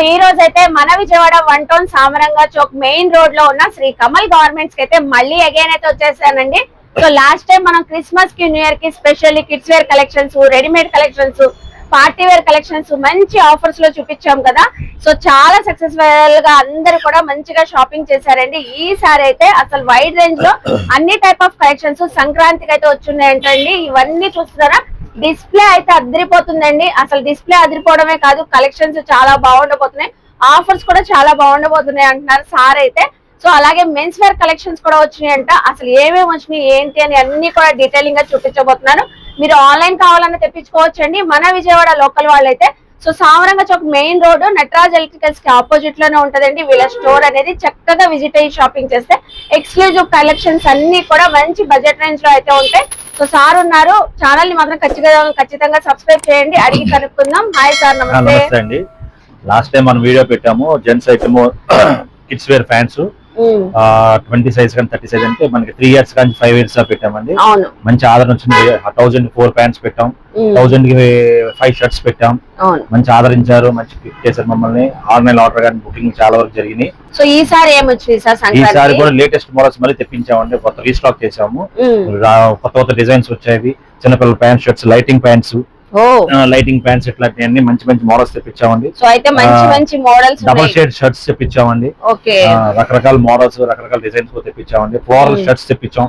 So ఈ రోజు అయితే మన Vijayawada one town Samaranga chowk main రోడ్లో ఉన్న శ్రీ కమల్ గవర్నమెంట్స్కి అయితే మళ్ళీ అగైన్ అయితే వచ్చేసానండి. సో లాస్ట్ టైం మనం క్రిస్మస్కి న్యూ ఇయర్కి specially kids wear collections readymade collections party wear collections మంచి ఆఫర్స్లో చూపించాం కదా. సో చాలా సక్సెస్ఫుల్గా అందరు కూడా మంచిగా షాపింగ్ చేశారండి. ఈసారి అయితే అసలు వైడ్ రేంజ్లో అన్ని టైప్ ఆఫ్ కలెక్షన్స్ సంక్రాంతికి అయితే వచ్చున్నాయంటండి. ఇవన్నీ చూస్తున్నారా? డిస్ప్లే అయితే అదిరిపోతుందండి. అసలు డిస్ప్లే అదిరిపోవడమే కాదు కలెక్షన్స్ చాలా బాగుండబోతున్నాయి. ఆఫర్స్ కూడా చాలా బాగుండబోతున్నాయి అంటున్నారు సార్ అయితే. సో అలాగే మెన్స్ వేర్ కలెక్షన్స్ కూడా వచ్చినాయంట అసలు ఏమేమి వచ్చినాయి ఏంటి అని అన్ని కూడా డీటెయిలింగ్గా చూపించబోతున్నాను మీరు ఆన్లైన్ కావాలన్నా తెప్పించుకోవచ్చండి. మన విజయవాడ లోకల్ వాళ్ళైతే so Samaranga chowk main road Nataraj ఎలక్ట్రికల్స్కి ఆపోజిట్లోనే ఉంటదండి. వీళ్ళ స్టోర్ అనేది చక్కగా విజిట్ అయ్యి షాపింగ్ చేస్తే ఎక్స్క్లూజివ్ కలెక్షన్స్ అన్ని కూడా మంచి బడ్జెట్ రేంజ్లో అయితే ఉంటాయి. సో సార్ ఉన్నారు. ఛానల్ని మాత్రం ఖచ్చితంగా ఖచ్చితంగా సబ్స్క్రైబ్ చేయండి. అడిగి కనుక్కుందాం. Hi sir namaste. Last time మనం వీడియో పెట్టాము. Gents item kids wear pants. Twenty size కానీ థర్టీ సైజ్ అంటే మనకి త్రీ ఇయర్స్ కానీ ఫైవ్ ఇయర్స్ పెట్టామండి. అవును. మంచి ఆదరణ వచ్చింది. థౌజండ్ ఫోర్ ప్యాంట్స్ పెట్టాం. థౌజండ్కి ఫైవ్ షర్ట్స్ పెట్టాం. మంచి ఆదరించారు. మంచి పిక్ చేశారు మమ్మల్ని. ఆన్లైన్ ఆర్డర్ కానీ బుకింగ్ చాలా వరకు జరిగినాయి. సో ఈసారి ఈసారి కూడా లేటెస్ట్ మోడల్స్ మళ్ళీ తెప్పించామండి. కొత్త రీస్టాక్ చేసాము కొత్త కొత్త డిజైన్స్ వచ్చాయి. చిన్నపిల్లల pant shirts lighting pants lighting pants ఇట్లాంటివన్నీ మంచి మంచి మోడల్స్ తెప్పించామండి. సో అయితే మంచి ఆ, మంచి మోడల్స్ డబల్ ఉన్నాయి. షేడ్ షర్ట్స్ తెప్పించామండి. రకరకాల మోడల్స్ రకరకాల డిజైన్స్ తెప్పించామండి. Floral. Shirts తెప్పించాం.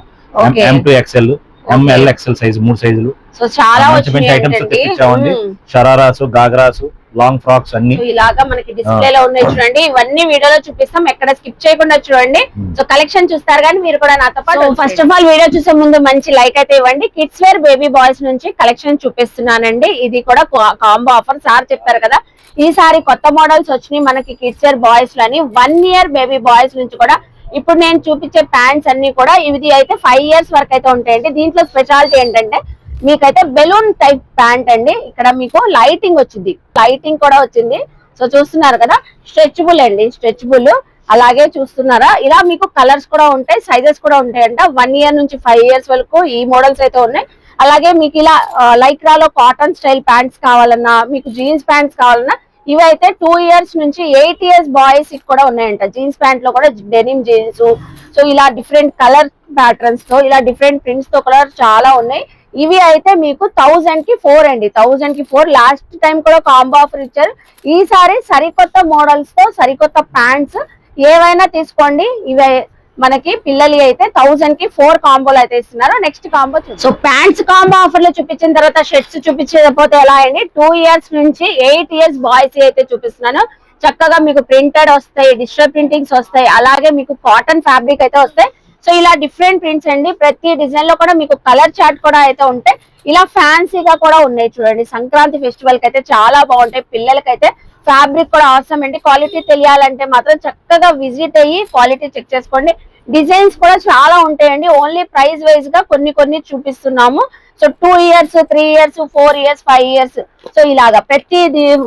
M to XL M L XL size మూడు సైజులు సో చాలా మంచి మంచి ఐటమ్స్ తెప్పించామండి. షరారాసు గాగ్రాసు లాంగ్ ఫ్రాక్స్ అన్ని. ఇలాగా మనకి డిస్ప్లే లో ఉన్నాయి చూడండి. ఇవన్నీ వీడియోలో చూపిస్తాం. ఎక్కడ స్కిప్ చేయకుండా చూడండి. సో కలెక్షన్ చూస్తారు కానీ మీరు కూడా నాతో పాటు ఫస్ట్ ఆఫ్ ఆల్ వీడియో చూసే ముందు మంచి లైక్ అయితే ఇవ్వండి. కిడ్స్ వేర్ బేబీ బాయ్స్ నుంచి కలెక్షన్ చూపిస్తున్నానండి. ఇది కూడా కాంబో ఆఫర్ సార్ చెప్పారు కదా. ఈసారి కొత్త మోడల్స్ వచ్చినాయి మనకి కిడ్స్ వేర్ బాయ్స్లోని. వన్ ఇయర్ బేబీ బాయ్స్ నుంచి కూడా ఇప్పుడు నేను చూపించే ప్యాంట్స్ అన్ని కూడా ఇది అయితే ఫైవ్ ఇయర్స్ వరకు అయితే ఉంటాయండి. దీంట్లో స్పెషాలిటీ ఏంటంటే మీకైతే బెలూన్ టైప్ ప్యాంట్ అండి. ఇక్కడ మీకు లైటింగ్ వచ్చింది. లైటింగ్ కూడా వచ్చింది. సో చూస్తున్నారు కదా స్ట్రెచబుల్ అండి స్ట్రెచబుల్. అలాగే చూస్తున్నారా? ఇలా మీకు కలర్స్ కూడా ఉంటాయి సైజెస్ కూడా ఉంటాయంట. వన్ ఇయర్ నుంచి ఫైవ్ ఇయర్స్ వరకు ఈ మోడల్స్ అయితే ఉన్నాయి. అలాగే మీకు ఇలా లైక్రాలో కాటన్ స్టైల్ ప్యాంట్స్ కావాలన్నా మీకు జీన్స్ ప్యాంట్స్ కావాలన్నా ఇవైతే టూ ఇయర్స్ నుంచి ఎయిట్ ఇయర్స్ బాయ్స్ కూడా ఉన్నాయంట. జీన్స్ ప్యాంట్లో కూడా డెనిమ్ జీన్స్. సో ఇలా డిఫరెంట్ కలర్ ప్యాటర్న్స్తో ఇలా డిఫరెంట్ ప్రింట్స్తో కూడా చాలా ఉన్నాయి. ఇవి అయితే మీకు థౌజండ్కి ఫోర్ అండి. థౌజండ్కి ఫోర్ లాస్ట్ టైం కూడా కాంబో ఆఫర్ ఇచ్చారు. ఈసారి సరికొత్త మోడల్స్తో సరికొత్త ప్యాంట్స్ ఏవైనా తీసుకోండి. ఇవి మనకి పిల్లలు అయితే థౌజండ్కి ఫోర్ కాంబోలు అయితే ఇస్తున్నారు. Next combo so pants combo ఆఫర్లో చూపించిన తర్వాత షర్ట్స్ చూపించకపోతే ఎలా అండి? టూ ఇయర్స్ నుంచి ఎయిట్ ఇయర్స్ బాయ్స్ అయితే చూపిస్తున్నాను. చక్కగా మీకు ప్రింటెడ్ వస్తాయి డిజిటల్ ప్రింటింగ్స్ వస్తాయి. అలాగే మీకు కాటన్ ఫ్యాబ్రిక్ అయితే వస్తాయి. సో ఇలా డిఫరెంట్ ప్రింట్స్ అండి. ప్రతి డిజైన్లో కూడా మీకు కలర్ చార్ట్ కూడా అయితే ఉంటాయి ఇలా ఫ్యాన్సీగా కూడా ఉన్నాయి చూడండి. సంక్రాంతి ఫెస్టివల్కి అయితే చాలా బాగుంటాయి. పిల్లలకైతే ఫ్యాబ్రిక్ కూడా అవసరం అండి. క్వాలిటీ తెలియాలంటే మాత్రం చక్కగా విజిట్ అయ్యి క్వాలిటీ చెక్ చేసుకోండి. డిజైన్స్ కూడా చాలా ఉంటాయండి. ఓన్లీ ప్రైస్ వైజ్గా కొన్ని కొన్ని చూపిస్తున్నాము. So two years three years four years five years so ఇలాగా ప్రతి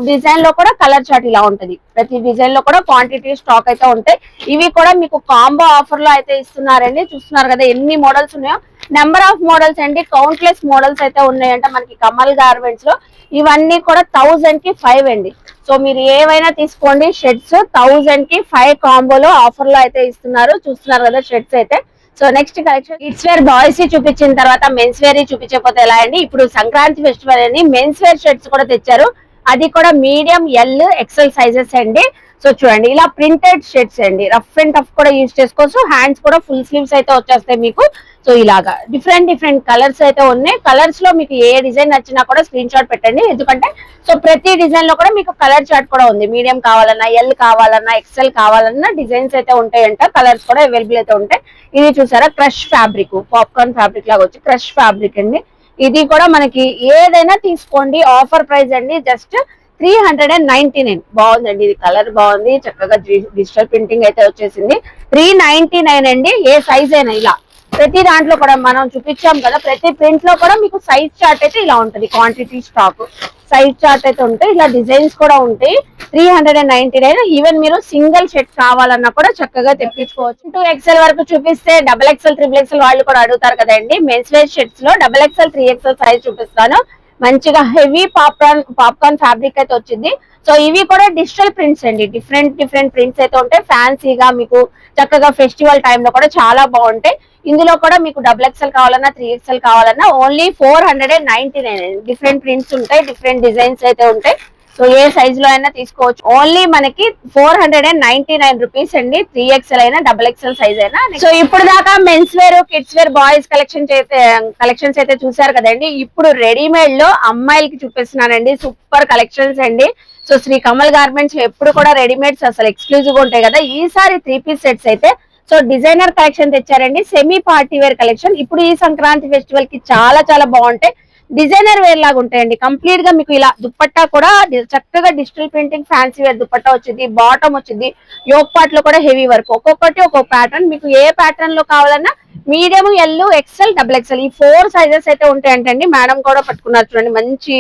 డిజైన్లో కూడా కలర్ చార్ట్ ఇలా ఉంటది. ప్రతి డిజైన్లో కూడా క్వాంటిటీ స్టాక్ అయితే ఉంటాయి. ఇవి కూడా మీకు కాంబో ఆఫర్లో అయితే ఇస్తున్నారండి. చూస్తున్నారు కదా ఎన్ని మోడల్స్ ఉన్నాయో. నెంబర్ ఆఫ్ మోడల్స్ అండి కౌంట్లెస్ మోడల్స్ అయితే ఉన్నాయంట మనకి కమల్ గార్మెంట్స్లో. ఇవన్నీ కూడా థౌజండ్కి ఫైవ్ అండి. సో మీరు ఏవైనా తీసుకోండి షర్ట్స్ థౌజండ్కి ఫైవ్ కాంబోలో ఆఫర్లో అయితే ఇస్తున్నారు. చూస్తున్నారు కదా షర్ట్స్ అయితే. So next collection kids wear boys చూపించిన తర్వాత మెన్స్ వేర్ చూపించకపోతే ఎలా అండి? ఇప్పుడు సంక్రాంతి ఫెస్టివల్ అని మెన్స్ వేర్ షర్ట్స్ కూడా తెచ్చారు. అది కూడా మీడియం ఎల్ ఎక్సెల్ సైజెస్ అండి. సో చూడండి ఇలా ప్రింటెడ్ షర్ట్స్ అండి. రఫ్ అండ్ టఫ్ కూడా యూజ్ చేసుకోవచ్చు. హ్యాండ్స్ కూడా ఫుల్ స్లీవ్స్ అయితే వచ్చేస్తాయి మీకు. సో ఇలాగా. డిఫరెంట్ డిఫరెంట్ కలర్స్ అయితే ఉన్నాయి. కలర్స్లో మీకు ఏ డిజైన్ నచ్చినా కూడా స్క్రీన్ షాట్ పెట్టండి. ఎందుకంటే సో ప్రతి డిజైన్లో కూడా మీకు కలర్ చార్ట్ కూడా ఉంది. మీడియం కావాలన్నా ఎల్ కావాలన్నా ఎక్స్ఎల్ కావాలన్నా డిజైన్స్ అయితే ఉంటాయంట. కలర్స్ కూడా అవైలబుల్ అయితే ఉంటాయి. ఇది చూసారా? క్రష్ ఫ్యాబ్రిక్ పాప్కార్న్ ఫ్యాబ్రిక్ లాగా వచ్చి క్రష్ ఫ్యాబ్రిక్ అండి. ఇది కూడా మనకి ఏదైనా తీసుకోండి. ఆఫర్ ప్రైస్ అండి. Just three hundred and ninety nine. బాగుందండి ఇది కలర్ బాగుంది చక్కగా డిజిటల్ ప్రింటింగ్ అయితే వచ్చేసింది. త్రీ నైన్టీ నైన్ అండి ఏ సైజ్ అయినా ఇలా. ప్రతి దాంట్లో కూడా మనం చూపించాం కదా ప్రతి ప్రింట్లో కూడా మీకు సైజ్ చార్ట్ అయితే ఇలా ఉంటుంది. క్వాంటిటీ స్టాక్ సైజ్ చార్ట్ అయితే ఉంటాయి. ఇలా డిజైన్స్ కూడా ఉంటాయి. Three hundred and ninety nine even మీరు సింగిల్ షర్ట్ కావాలన్నా కూడా చక్కగా తెప్పించుకోవచ్చు. టూ ఎక్స్ఎల్ వరకు చూపిస్తే డబల్ ఎక్స్ఎల్ త్రిబుల్ ఎక్స్ఎల్ వాళ్ళు కూడా అడుగుతారు కదండి. Men's wear షర్ట్స్లో double XL three XL size చూపిస్తాను. మంచిగా హెవీ పాప్కార్న్ పాప్కార్న్ ఫ్యాబ్రిక్ అయితే వచ్చింది. సో ఇవి కూడా డిజిటల్ ప్రింట్స్ అండి. డిఫరెంట్ డిఫరెంట్ ప్రింట్స్ అయితే ఉంటాయి. ఫ్యాన్సీగా మీకు చక్కగా ఫెస్టివల్ టైంలో కూడా చాలా బాగుంటాయి. ఇందులో కూడా మీకు డబుల్ ఎక్స్ఎల్ కావాలన్నా త్రీ ఎక్స్ఎల్ కావాలన్నా only four hundred ninety nine different prints ఉంటాయి డిఫరెంట్ డిజైన్స్ అయితే ఉంటాయి. సో ఏ సైజ్లో అయినా తీసుకోవచ్చు. ఓన్లీ మనకి four hundred and ninety nine rupees అండి త్రీ ఎక్స్ఎల్ అయినా డబుల్ ఎక్స్ఎల్ సైజ్ అయినా. సో ఇప్పుడు దాకా men's wear kids wear boys collection అయితే కలెక్షన్స్ అయితే చూసారు కదండి. ఇప్పుడు రెడీమేడ్లో అమ్మాయిలకి చూపిస్తున్నానండి. సూపర్ కలెక్షన్స్ అండి. సో శ్రీ కమల్ గార్మెంట్స్ ఎప్పుడు కూడా రెడీమేడ్స్ అసలు ఎక్స్క్లూజివ్ ఉంటాయి కదా. ఈసారి త్రీ పీస్ సెట్స్ అయితే సో డిజైనర్ కలెక్షన్ తెచ్చారండి. సెమీ పార్టీ వేర్ కలెక్షన్ ఇప్పుడు ఈ సంక్రాంతి ఫెస్టివల్కి చాలా చాలా బాగుంటాయి. డిజైనర్ వేర్ లాగా ఉంటాయండి. కంప్లీట్గా మీకు ఇలా దుప్పట్టా కూడా చక్కగా digital printing fancy wear dupatta వచ్చింది బాటమ్ వచ్చింది. యోగ్ పార్ట్లో కూడా హెవీ వర్క్ ఒక్కొక్కటి ఒక్కొక్క ప్యాటర్న్ మీకు ఏ ప్యాటర్న్లో కావాలన్నా medium L XL double XL ఈ ఫోర్ సైజెస్ అయితే ఉంటాయంటండి. మేడం కూడా పట్టుకున్నారు చూడండి. మంచి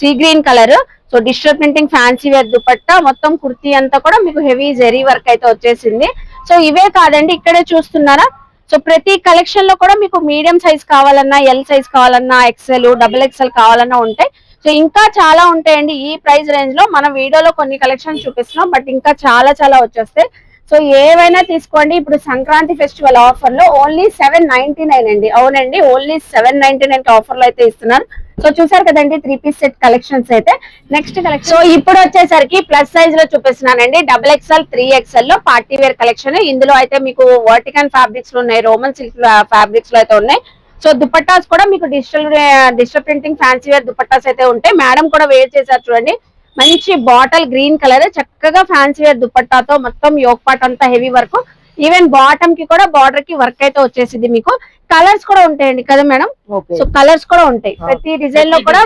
sea green colour so digital printing fancy wear dupatta మొత్తం కుర్తీ అంతా కూడా మీకు హెవీ జెరీ వర్క్ అయితే వచ్చేసింది. సో ఇవే కాదండి. ఇక్కడే చూస్తున్నారా? సో ప్రతి కలెక్షన్లో కూడా మీకు మీడియం సైజ్ కావాలన్నా ఎల్ సైజ్ కావాలన్నా ఎక్సెల్ డబుల్ ఎక్సెల్ కావాలన్నా ఉంటాయి. సో ఇంకా చాలా ఉంటాయండి. ఈ ప్రైస్ రేంజ్లో మన వీడియోలో కొన్ని కలెక్షన్స్ చూపిస్తున్నాం. బట్ ఇంకా చాలా చాలా వచ్చేస్తాయి. సో ఏవైనా తీసుకోండి. ఇప్పుడు సంక్రాంతి ఫెస్టివల్ ఆఫర్లో ఓన్లీ సెవెన్ నైన్టీ నైన్ అండి. అవునండి. ఓన్లీ సెవెన్ నైన్టీ నైన్ ఆఫర్లో అయితే ఇస్తున్నారు. సో చూసారు కదండి త్రీ పీస్ సెట్ కలెక్షన్స్ అయితే. నెక్స్ట్ కలెక్షన్ సో ఇప్పుడు వచ్చేసరికి ప్లస్ సైజ్లో చూపిస్తున్నానండి. డబుల్ ఎక్స్ఎల్ త్రీ ఎక్స్ఎల్లో పార్టీ వేర్ కలెక్షన్ ఇందులో అయితే మీకు వర్టికన్ ఫ్యాబ్రిక్స్లో ఉన్నాయి రోమన్ సిల్క్ ఫ్యాబ్రిక్స్లో అయితే ఉన్నాయి. సో దుపట్టాస్ కూడా మీకు digital digital printing fancy wear dupattas అయితే ఉంటాయి. మేడం కూడా వేర్ చేశారు చూడండి. మంచి బాటల్ గ్రీన్ కలర్ చక్కగా ఫ్యాన్సీ వేర్ దుపట్టాతో మొత్తం యోక్పాట్ అంతా హెవీ వర్క్ ఈవెన్ బాటమ్కి కూడా బార్డర్కి వర్క్ అయితే వచ్చేసింది మీకు. కలర్స్ కూడా ఉంటాయండి కదా మేడం? సో కలర్స్ కూడా ఉంటాయి. ప్రతి డిజైన్లో కూడా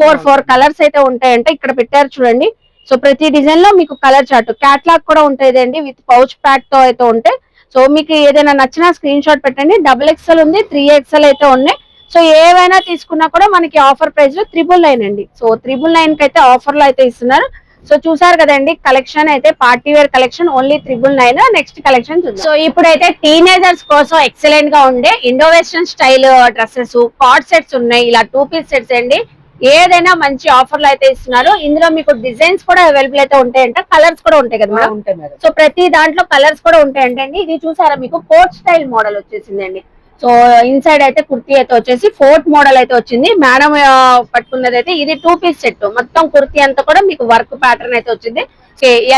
ఫోర్ ఫోర్ కలర్స్ అయితే ఉంటాయంటే. ఇక్కడ పెట్టారు చూడండి. సో ప్రతి డిజైన్లో మీకు కలర్ చార్ట్ క్యాట్లాగ్ కూడా ఉంటుందండి విత్ పౌచ్ ప్యాక్తో అయితే ఉంటాయి సో మీకు ఏదైనా నచ్చిన స్క్రీన్ షాట్ పెట్టండి. డబుల్ ఎక్స్ఎల్ ఉంది త్రీ ఎక్స్ఎల్ అయితే ఉన్నాయి. సో ఏవైనా తీసుకున్నా కూడా మనకి ఆఫర్ ప్రైస్లో త్రిబుల్ నైన్ అండి. సో త్రిబుల్ నైన్కి అయితే ఆఫర్లో అయితే ఇస్తున్నారు. సో చూసారు కదండి కలెక్షన్ అయితే party wear collection only triple nine next collection చూద్దాం. సో ఇప్పుడైతే టీనేజర్స్ కోసం ఎక్సలెంట్గా ఉండే Indo western style dresses co-ord sets ఉన్నాయి. ఇలా టూ పీస్ సెట్స్ అండి. ఏదైనా మంచి ఆఫర్లు అయితే ఇస్తున్నారు. ఇందులో మీకు డిజైన్స్ కూడా అవైలబుల్ అయితే ఉంటాయంట. కలర్స్ కూడా ఉంటాయి కదా ఉంటాయి మేడం సో ప్రతి దాంట్లో కలర్స్ కూడా ఉంటాయంటండి. ఇది చూసారా మీకు? కోట్ స్టైల్ మోడల్ వచ్చేసిందండి. సో ఇన్సైడ్ అయితే కుర్తీ అయితే వచ్చేసి ఫోర్త్ మోడల్ అయితే వచ్చింది. మేడం పట్టుకున్నది అయితే ఇది టూ పీస్ సెట్ మొత్తం కుర్తీ అంతా కూడా మీకు వర్క్ ప్యాటర్న్ అయితే వచ్చింది.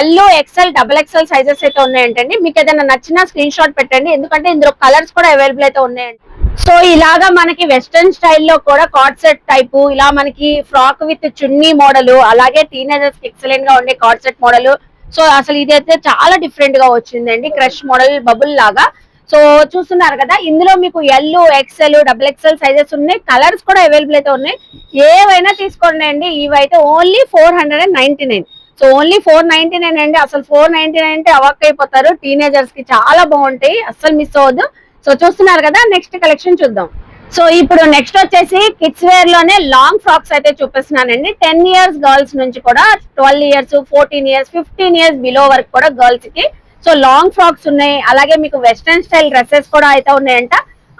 Yellow XL double XL sizes అయితే ఉన్నాయంటండి. మీకు ఏదైనా నచ్చిన స్క్రీన్ షాట్ పెట్టండి. ఎందుకంటే ఇందులో కలర్స్ కూడా అవైలబుల్ అయితే ఉన్నాయండి. సో ఇలాగా మనకి వెస్టర్న్ స్టైల్లో కూడా కార్డ్ సెట్ టైపు ఇలా మనకి ఫ్రాక్ విత్ చున్నీ మోడల్ అలాగే టీనేజర్స్ ఎక్సలెంట్గా ఉండే కార్డ్ సెట్ మోడల్ సో అసలు ఇదైతే చాలా డిఫరెంట్గా వచ్చిందండి. క్రష్ మోడల్ బబుల్ లాగా. సో చూస్తున్నారు కదా ఇందులో మీకు L XL double XL sizes ఉన్నాయి కలర్స్ కూడా అవైలబుల్ అయితే ఉన్నాయి. ఏవైనా తీసుకోండి అండి ఇవైతే only four hundred and nine so only four ninety nine అండి అసలు ఫోర్ నైన్టీ నైన్ అంటే అవాక్ అయిపోతారు. టీనేజర్స్కి చాలా బాగుంటాయి అస్సలు మిస్ అవ్వద్దు. సో చూస్తున్నారు కదా నెక్స్ట్ కలెక్షన్ చూద్దాం. సో ఇప్పుడు నెక్స్ట్ వచ్చేసి కిడ్స్ వేర్లోనే లాంగ్ ఫ్రాక్స్ అయితే చూపిస్తున్నానండి. టెన్ ఇయర్స్ గర్ల్స్ నుంచి కూడా twelve years fourteen years fifteen years below వరకు కూడా గర్ల్స్కి సో లాంగ్ ఫ్రాక్స్ ఉన్నాయి అలాగే మీకు వెస్ట్రన్ స్టైల్ డ్రెస్సెస్ కూడా అయితే ఉన్నాయంట.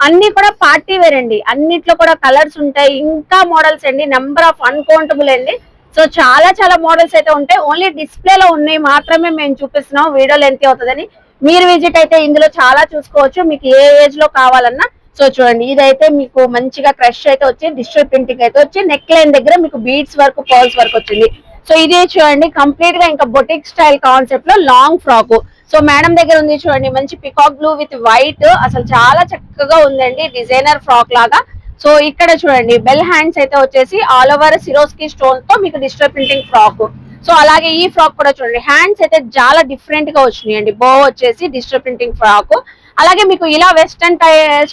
అన్ని కూడా పార్టీ వేర్ అండి. అన్నిట్లో కూడా కలర్స్ ఉంటాయి. ఇంకా మోడల్స్ అండి. నెంబర్ ఆఫ్ అన్కౌంటబుల్ అండి. సో చాలా చాలా మోడల్స్ అయితే ఉంటాయి. ఓన్లీ డిస్ప్లే లో ఉన్నాయి మాత్రమే మేము చూపిస్తున్నాం. వీడియో లెంత్ అవుతుందని. మీరు విజిట్ అయితే ఇందులో చాలా చూసుకోవచ్చు. మీకు ఏ ఏజ్లో కావాలన్నా. సో చూడండి ఇదైతే మీకు మంచిగా క్రష్ అయితే వచ్చి డిజిటల్ ప్రింటింగ్ అయితే వచ్చి నెక్ లైన్ దగ్గర మీకు బీడ్స్ వరకు పర్ల్స్ వరకు వచ్చింది. సో ఇది చూడండి కంప్లీట్గా ఇంకా బొటిక్ స్టైల్ కాన్సెప్ట్లో లాంగ్ ఫ్రాక్ సో మేడం దగ్గర ఉంది చూడండి మంచి పికాక్ బ్లూ విత్ వైట్ అసలు చాలా చక్కగా ఉందండి డిజైనర్ ఫ్రాక్ లాగా. సో ఇక్కడ చూడండి బెల్ హ్యాండ్స్ అయితే వచ్చేసి ఆల్ ఓవర్ సిరోస్కి స్టోన్తో మీకు డిజిటల్ ప్రింటింగ్ ఫ్రాక్ సో అలాగే ఈ ఫ్రాక్ కూడా చూడండి హ్యాండ్స్ అయితే చాలా డిఫరెంట్గా వచ్చినాయండి. బో వచ్చేసి డిజిటల్ ప్రింటింగ్ ఫ్రాక్ అలాగే మీకు ఇలా వెస్టర్న్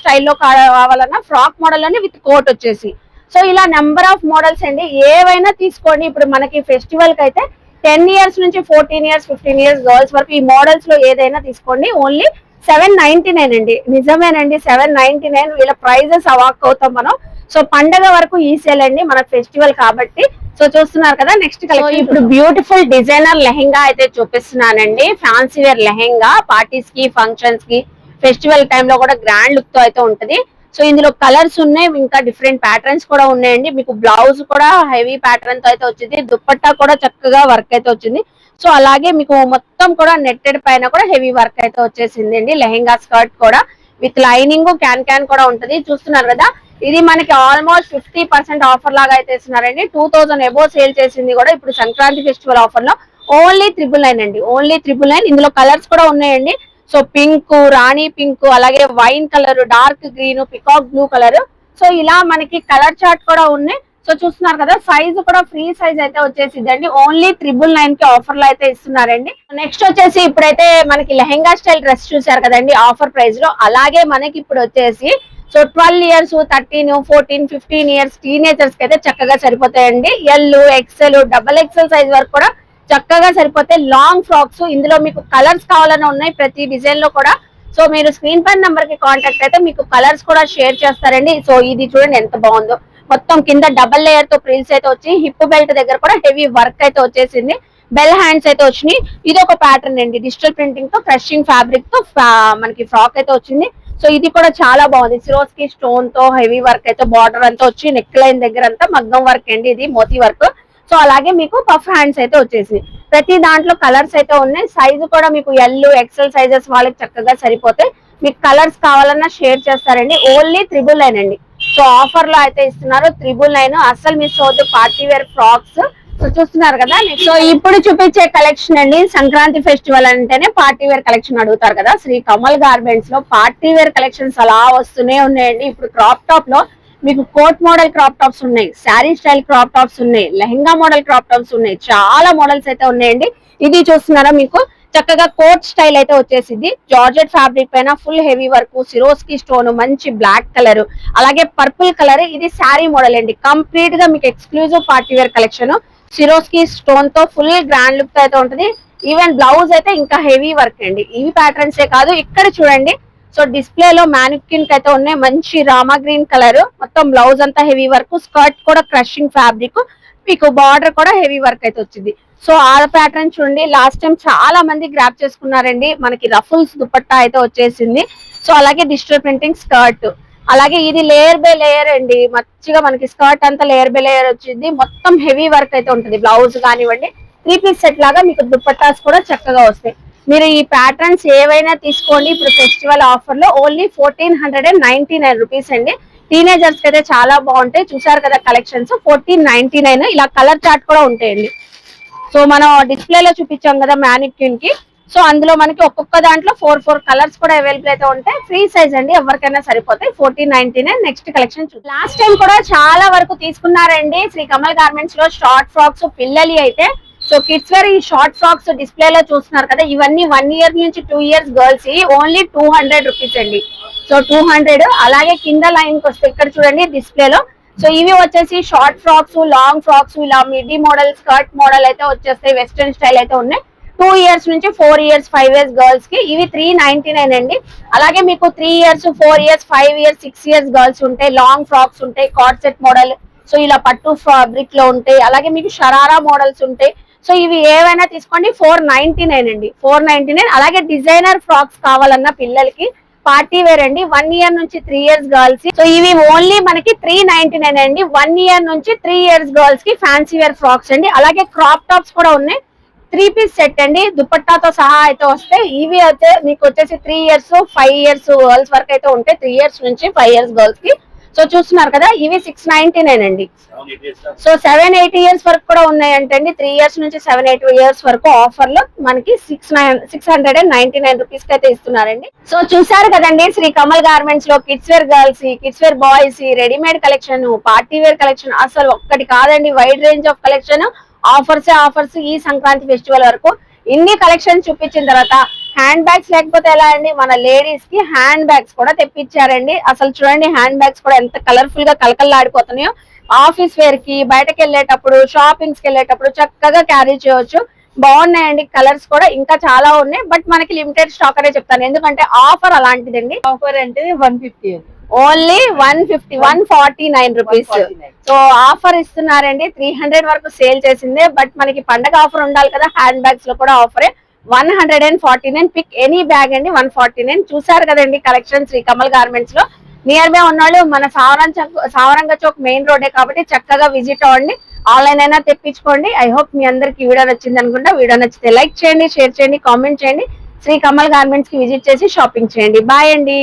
స్టైల్లో కావాలన్నా ఫ్రాక్ మోడల్ అని విత్ కోట్ వచ్చేసి. సో ఇలా నెంబర్ ఆఫ్ మోడల్స్ అండి ఏవైనా తీసుకోండి. ఇప్పుడు మనకి ఫెస్టివల్కి అయితే టెన్ ఇయర్స్ నుంచి fourteen years fifteen years girls వరకు ఈ మోడల్స్లో ఏదైనా తీసుకోండి. ఓన్లీ సెవెన్ నైన్టీ నైన్ అండి. నిజమేనండి సెవెన్ నైన్టీ నైన్ వీళ్ళ ప్రైజెస్ అవాక్ అవుతాం మనం. సో పండగ వరకు ఈ సేల్ అండి మన ఫెస్టివల్ కాబట్టి. సో చూస్తున్నారు కదా నెక్స్ట్ కలెక్షన్. ఇప్పుడు బ్యూటిఫుల్ డిజైనర్ లెహెంగా అయితే చూపిస్తున్నానండి. ఫ్యాన్సీ వేర్ లెహెంగా పార్టీస్కి ఫంక్షన్స్కి ఫెస్టివల్లో కూడా గ్రాండ్ లుక్తో అయితే ఉంటది. సో ఇందులో కలర్స్ ఉన్నాయి ఇంకా డిఫరెంట్ ప్యాటర్న్స్ కూడా ఉన్నాయండి. మీకు బ్లౌజ్ కూడా హెవీ ప్యాటర్న్తో అయితే వచ్చింది దుప్పట్టా కూడా చక్కగా వర్క్ అయితే వచ్చింది. సో అలాగే మీకు మొత్తం కూడా నెట్టెడ్ పైన కూడా హెవీ వర్క్ అయితే వచ్చేసింది అండి. లెహెంగా స్కర్ట్ కూడా విత్ లైనింగ్ క్యాన్ క్యాన్ కూడా ఉంటది. చూస్తున్నారు కదా ఇది మనకి ఆల్మోస్ట్ ఫిఫ్టీ పర్సెంట్ ఆఫర్ లాగా అయితే ఇస్తున్నారండి. టూ థౌసండ్ ఎబో సేల్ చేసింది కూడా ఇప్పుడు సంక్రాంతి ఫెస్టివల్ ఆఫర్లో ఓన్లీ త్రిబుల్ నైన్ అండి. ఓన్లీ త్రిబుల్ నైన్ ఇందులో కలర్స్ కూడా ఉన్నాయండి. సో పింక్ రాణి పింక్ అలాగే wine colour dark green peacock blue colour. So ఇలా మనకి కలర్ చార్ట్ కూడా ఉన్నాయి. సో చూస్తున్నారు కదా సైజ్ కూడా ఫ్రీ సైజ్ అయితే వచ్చేసిందండి ఓన్లీ త్రిబుల్ నైన్కి ఆఫర్లు అయితే ఇస్తున్నారండి. నెక్స్ట్ వచ్చేసి ఇప్పుడైతే మనకి లెహెంగా స్టైల్ డ్రెస్ చూసారు కదండి ఆఫర్ ప్రైస్లో. అలాగే మనకి ఇప్పుడు వచ్చేసి so twelve years thirteen fourteen fifteen years టీనేజర్స్కి అయితే చక్కగా సరిపోతాయండి. L XL double XL size వరకు కూడా చక్కగా సరిపోతే లాంగ్ ఫ్రాక్స్ ఇందులో మీకు కలర్స్ కావాలని ఉన్నాయి ప్రతి డిజైన్లో కూడా. సో మీరు స్క్రీన్ పైన నంబర్కి కాంటాక్ట్ అయితే మీకు కలర్స్ కూడా షేర్ చేస్తారండి. సో ఇది చూడండి ఎంత బాగుందో. మొత్తం కింద డబల్ లేయర్తో ప్రిల్స్ అయితే వచ్చి హిప్ బెల్ట్ దగ్గర కూడా హెవీ వర్క్ అయితే వచ్చేసింది. బెల్ హ్యాండ్స్ అయితే వచ్చినాయి. ఇది ఒక ప్యాటర్న్ అండి. డిజిటల్ ప్రింటింగ్తో క్రషింగ్ ఫ్యాబ్రిక్తో ఫా- మనకి ఫ్రాక్ అయితే వచ్చింది. సో ఇది కూడా చాలా బాగుంది. సిరోస్కి స్టోన్తో హెవీ వర్క్ అయితే బార్డర్ అంతా వచ్చి నెక్ లైన్ దగ్గర అంతా మగ్గం వర్క్ అండి. ఇది మోతీ వర్క్. సో అలాగే మీకు పఫ్ హ్యాండ్స్ అయితే వచ్చేసి. ప్రతి దాంట్లో కలర్స్ అయితే ఉన్నాయి. సైజు కూడా మీకు ఎల్ ఎక్సెల్ సైజెస్ వాళ్ళకి చక్కగా సరిపోతాయి మీకు కలర్స్ కావాలన్నా షేర్ చేస్తారండి. ఓన్లీ త్రిబుల్ నైన్ అండి. సో ఆఫర్లో అయితే ఇస్తున్నారు. త్రిబుల్ నైన్ అస్సలు మిస్ అవుతుంది పార్టీ వేర్ ఫ్రాక్స్ సో చూస్తున్నారు కదా సో ఇప్పుడు చూపించే కలెక్షన్ అండి. సంక్రాంతి ఫెస్టివల్ అంటేనే పార్టీ వేర్ కలెక్షన్ అడుగుతారు కదా. శ్రీ కమల్ గార్మెంట్స్లో పార్టీ వేర్ కలెక్షన్స్ అలా వస్తూనే ఉన్నాయండి. ఇప్పుడు క్రాప్ టాప్లో మీకు కోట్ మోడల్ క్రాప్ టాప్స్ ఉన్నాయి శారీ స్టైల్ క్రాప్ టాప్స్ ఉన్నాయి లెహంగా మోడల్ క్రాప్ టాప్స్ ఉన్నాయి చాలా మోడల్స్ అయితే ఉన్నాయండి. ఇది చూస్తున్నారా మీకు? చక్కగా కోట్ స్టైల్ అయితే వచ్చేసింది. జార్జెట్ ఫ్యాబ్రిక్ పైన full heavy work Swarovski stone మంచి బ్లాక్ కలర్ అలాగే పర్పుల్ కలర్. ఇది శారీ మోడల్ అండి. కంప్లీట్గా మీకు exclusive party wear collection Swarovski స్టోన్తో full grand look అయితే ఉంటుంది. ఈవెన్ బ్లౌజ్ అయితే ఇంకా హెవీ వర్క్ అండి. ఇవి ప్యాటర్న్సే కాదు. ఇక్కడ చూడండి సో డిస్ప్లే లో మ్యానిక్యూన్కి అయితే ఉన్నాయి. మంచి రామా గ్రీన్ కలర్ మొత్తం బ్లౌజ్ అంతా హెవీ వర్క్ స్కర్ట్ కూడా క్రషింగ్ ఫ్యాబ్రిక్ మీకు బార్డర్ కూడా హెవీ వర్క్ అయితే వచ్చింది. సో ఆ ప్యాటర్న్ చూడండి లాస్ట్ టైం చాలా మంది గ్రాప్ చేసుకున్నారండి. మనకి రఫుల్స్ దుపట్టా అయితే వచ్చేసింది. సో అలాగే డిజిటల్ ప్రింటింగ్ స్కర్ట్ అలాగే ఇది లేయర్ బై లేయర్ అండి. మంచిగా మనకి స్కర్ట్ అంతా లేయర్ బై లేయర్ వచ్చింది. మొత్తం హెవీ వర్క్ అయితే ఉంటుంది. బ్లౌజ్ కానివ్వండి త్రీ పీస్ సెట్ లాగా మీకు దుప్పట్టాస్ కూడా చక్కగా వస్తాయి. మీరు ఈ ప్యాటర్న్స్ ఏవైనా తీసుకోండి. ఇప్పుడు ఫెస్టివల్ ఆఫర్లో only fourteen hundred and ninety nine rupees అండి. టీనేజర్స్కి అయితే చాలా బాగుంటాయి. చూసారు కదా కలెక్షన్స్ ఫోర్టీన్ నైన్టీ నైన్ ఇలా కలర్ చార్ట్ కూడా ఉంటాయండి. సో మనం డిస్ప్లే లో చూపించాం కదా మ్యానిక్యూన్కి. సో అందులో మనకి ఒక్కొక్క దాంట్లో ఫోర్ ఫోర్ కలర్స్ కూడా అవైలబుల్ అయితే ఉంటాయి. ఫ్రీ సైజ్ అండి. ఎవరికైనా సరిపోతాయి. Fourteen ninety nine next collection last time కూడా చాలా వరకు తీసుకున్నారండి. శ్రీ కమల్ గార్మెంట్స్లో షార్ట్ ఫ్రాక్స్ పిల్లలి అయితే సో కిడ్స్ వేర్ ఈ షార్ట్ ఫ్రాక్స్ డిస్ప్లే లో చూస్తున్నారు కదా ఇవన్నీ వన్ ఇయర్ నుంచి two years girls only two hundred rupees అండి. సో టూ హండ్రెడ్ అలాగే కింద లైన్కి వస్తే ఇక్కడ చూడండి డిస్ప్లే లో. సో ఇవి వచ్చేసి షార్ట్ ఫ్రాక్స్ లాంగ్ ఫ్రాక్స్ ఇలా మిడ్డీ మోడల్ స్కర్ట్ మోడల్ అయితే వచ్చేస్తాయి వెస్ట్రన్ స్టైల్ అయితే ఉన్నాయి. టూ ఇయర్స్ నుంచి ఫోర్ ఇయర్స్ ఫైవ్ ఇయర్స్ గర్ల్స్కి ఇవి త్రీ నైన్టీ నైన్ అండి. అలాగే మీకు three years four years five years six years girls ఉంటాయి లాంగ్ ఫ్రాక్స్ ఉంటాయి కార్డ్ సెట్ మోడల్ సో ఇలా పట్టు ఫ్యాబ్రిక్లో ఉంటాయి అలాగే మీకు షరారా మోడల్స్ ఉంటాయి సో ఇవి ఏవైనా తీసుకోండి ఫోర్ నైన్టీ నైన్ అండి. ఫోర్ నైన్టీ నైన్ అలాగే డిజైనర్ ఫ్రాక్స్ కావాలన్న పిల్లలకి పార్టీ వేర్ అండి. వన్ ఇయర్ నుంచి త్రీ ఇయర్స్ గర్ల్స్ సో ఇవి ఓన్లీ మనకి త్రీ నైన్టీ నైన్ అండి. వన్ ఇయర్ నుంచి త్రీ ఇయర్స్ గర్ల్స్కి ఫ్యాన్సీ వేర్ ఫ్రాక్స్ అండి. అలాగే క్రాప్ టాప్స్ కూడా ఉన్నాయి. త్రీ పీస్ సెట్ అండి. దుపట్టాతో సహా అయితే వస్తే ఇవి అయితే మీకు వచ్చేసి three years five years girls వరకు అయితే ఉంటాయి త్రీ ఇయర్స్ నుంచి ఫైవ్ ఇయర్స్ గర్ల్స్కి సో చూస్తున్నారు కదా ఇవి సిక్స్ నైన్టీ నైన్ అండి. సో సెవెన్ ఎయిట్ ఇయర్స్ వరకు కూడా ఉన్నాయంటే అండి త్రీ ఇయర్స్ నుంచి సెవెన్ ఎయిట్ ఇయర్స్ వరకు ఆఫర్లో మనకి six nine six hundred and ninety nine రూపీస్కి అయితే ఇస్తున్నారండి. సో చూసారు కదండి Shri Kamal గార్మెంట్స్లో kids wear girls kids wear boys readymade collection party wear collection అసలు ఒక్కటి కాదండి wide range of collection offers offers ఈ సంక్రాంతి ఫెస్టివల్ వరకు. ఇన్ని కలెక్షన్ చూపించిన తర్వాత హ్యాండ్ బ్యాగ్స్ లేకపోతే ఎలా అండి? మన లేడీస్కి హ్యాండ్ బ్యాగ్స్ కూడా తెప్పించారండి. అసలు చూడండి హ్యాండ్ బ్యాగ్స్ కూడా ఎంత కలర్ఫుల్గా కలకల్లాడిపోతున్నాయో ఆఫీస్ వేర్కి బయటకు వెళ్ళేటప్పుడు షాపింగ్స్కి వెళ్ళేటప్పుడు చక్కగా క్యారీ చేయొచ్చు. బాగున్నాయండి కలర్స్ కూడా ఇంకా చాలా ఉన్నాయి. బట్ మనకి లిమిటెడ్ స్టాక్ అనే చెప్తాను. ఎందుకంటే ఆఫర్ అలాంటిదండి. ఆఫర్ అంటే one fifty only one fifty one forty nine rupees so offer ఇస్తున్నారండి. త్రీ హండ్రెడ్ వరకు సేల్ చేసిందే. బట్ మనకి పండగ ఆఫర్ ఉండాలి కదా. హ్యాండ్ బ్యాగ్స్లో కూడా ఆఫరే one hundred and forty nine pick any bag అండి. వన్ ఫార్టీ నైన్ చూసారు కదండి కలెక్షన్ శ్రీ కమల్ గార్మెంట్స్లో. నియర్ బై ఉన్నవాళ్ళు మన సావరం సావరంగ చౌక్ మెయిన్ రోడే కాబట్టి చక్కగా విజిట్ అవ్వండి. ఆన్లైన్ అయినా తెప్పించుకోండి. ఐ హోప్ మీ అందరికి వీడియో నచ్చింది అనుకుంటా. వీడియో నచ్చితే లైక్ చేయండి షేర్ చేయండి కామెంట్ చేయండి. శ్రీ కమల్ గార్మెంట్స్కి విజిట్ చేసి షాపింగ్ చేయండి. బాయ్ అండి.